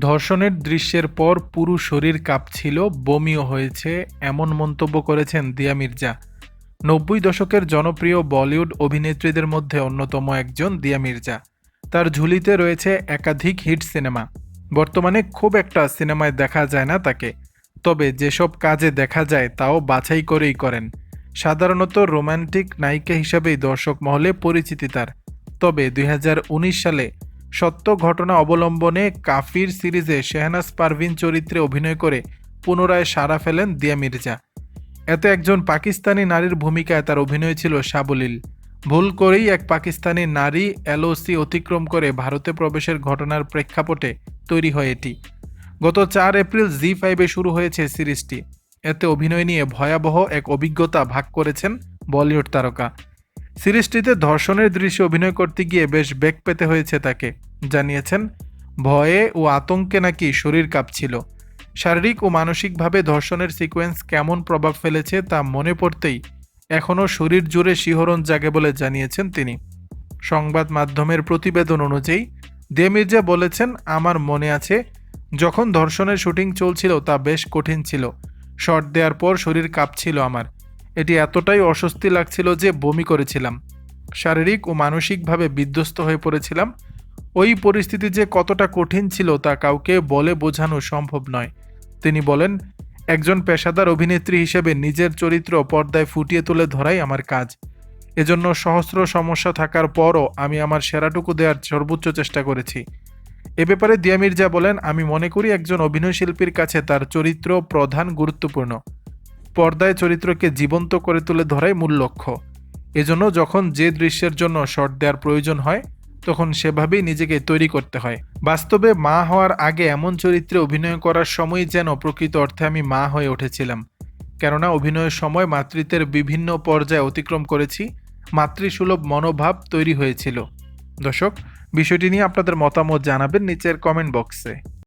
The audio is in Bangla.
ধর্ষণের দৃশ্যের পর পুরো শরীর কাঁপছিল, বমিও হয়েছে, এমন মন্তব্য করেছেন দিয়া মির্জা। নব্বই দশকের জনপ্রিয় বলিউড অভিনেত্রীদের মধ্যে অন্যতম একজন দিয়া মির্জা। তার ঝুলিতে রয়েছে একাধিক হিট সিনেমা। বর্তমানে খুব একটা সিনেমায় দেখা যায় না তাকে। তবে যেসব কাজে দেখা যায় তাও বাছাই করেই করেন। সাধারণত রোমান্টিক নায়িকা হিসাবেই দর্শক মহলে পরিচিতি তার। তবে দুই হাজার উনিশ সালে সত্য ঘটনা অবলম্বনে কাফির সিরিজে শেহনাজ পারভিন চরিত্রে অভিনয় করে পুনরায় সাড়া ফেলেন দিয়া মির্জা। এতে একজন পাকিস্তানি নারীর ভূমিকায় তার অভিনয় ছিল সাবলীল। ভুল করেই এক পাকিস্তানি নারী এলওসি অতিক্রম করে ভারতে প্রবেশের ঘটনার প্রেক্ষাপটে তৈরি হয় এটি। গত চার এপ্রিল জি ফাইভে শুরু হয়েছে সিরিজটি। এতে অভিনয় নিয়ে ভয়াবহ এক অভিজ্ঞতা ভাগ করেছেন বলিউড তারকা। সিরিজটিতে ধর্ষণের দৃশ্যে অভিনয় করতে গিয়ে বেশ বেগ পেতে হয়েছে তাকে। জানিয়েছেন, ভয়ে ও আতঙ্কে নাকি শরীর কাঁপছিল। শারীরিক ও মানসিকভাবে ধর্ষণের সিকোয়েন্স কেমন প্রভাব ফেলেছে তা মনে পড়তেই এখনও শরীর জুড়ে শিহরণ জাগে বলে জানিয়েছেন তিনি। সংবাদ মাধ্যমের প্রতিবেদন অনুযায়ী দে মির্জা বলেছেন, আমার মনে আছে, যখন ধর্ষণের শুটিং চলছিল তা বেশ কঠিন ছিল। শট দেওয়ার পর শরীর কাঁপছিল আমার। এটি এতটাই অস্বস্তি লাগছিল যে বমি করেছিলাম। শারীরিক ও মানসিকভাবে বিধ্বস্ত হয়ে পড়েছিলাম। ওই পরিস্থিতি যে কতটা কঠিন ছিল তা কাউকে বলে বোঝানো সম্ভব নয়। তিনি বলেন, একজন পেশাদার অভিনেত্রী হিসেবে নিজের চরিত্র পর্দায় ফুটিয়ে তুলে ধরাই আমার কাজ। এজন্য সহস্র সমস্যা থাকার পরও আমি আমার সেরাটুকু দেওয়ার সর্বোচ্চ চেষ্টা করেছি। এ ব্যাপারে দিয়া মির্জা বলেন, আমি মনে করি একজন অভিনয়শিল্পীর কাছে তার চরিত্র প্রধান গুরুত্বপূর্ণ। পর্দায় চরিত্রকে জীবন্ত করে তুলে ধরাই মূল লক্ষ্য। এজন্য যখন যে দৃশ্যের জন্য শট দেওয়ার প্রয়োজন হয়, তখন সেভাবেই নিজেকে তৈরি করতে হয়। বাস্তবে মা হওয়ার আগে এমন চরিত্রে অভিনয় করার সময় যেন প্রকৃত অর্থে আমি মা হয়ে উঠেছিলাম। কেননা অভিনয়ের সময় মাতৃত্বের বিভিন্ন পর্যায়ে অতিক্রম করেছি, মাতৃসুলভ মনোভাব তৈরি হয়েছিল। দর্শক, বিষয়টি নিয়ে আপনাদের মতামত জানাবেন নিচের কমেন্ট বক্সে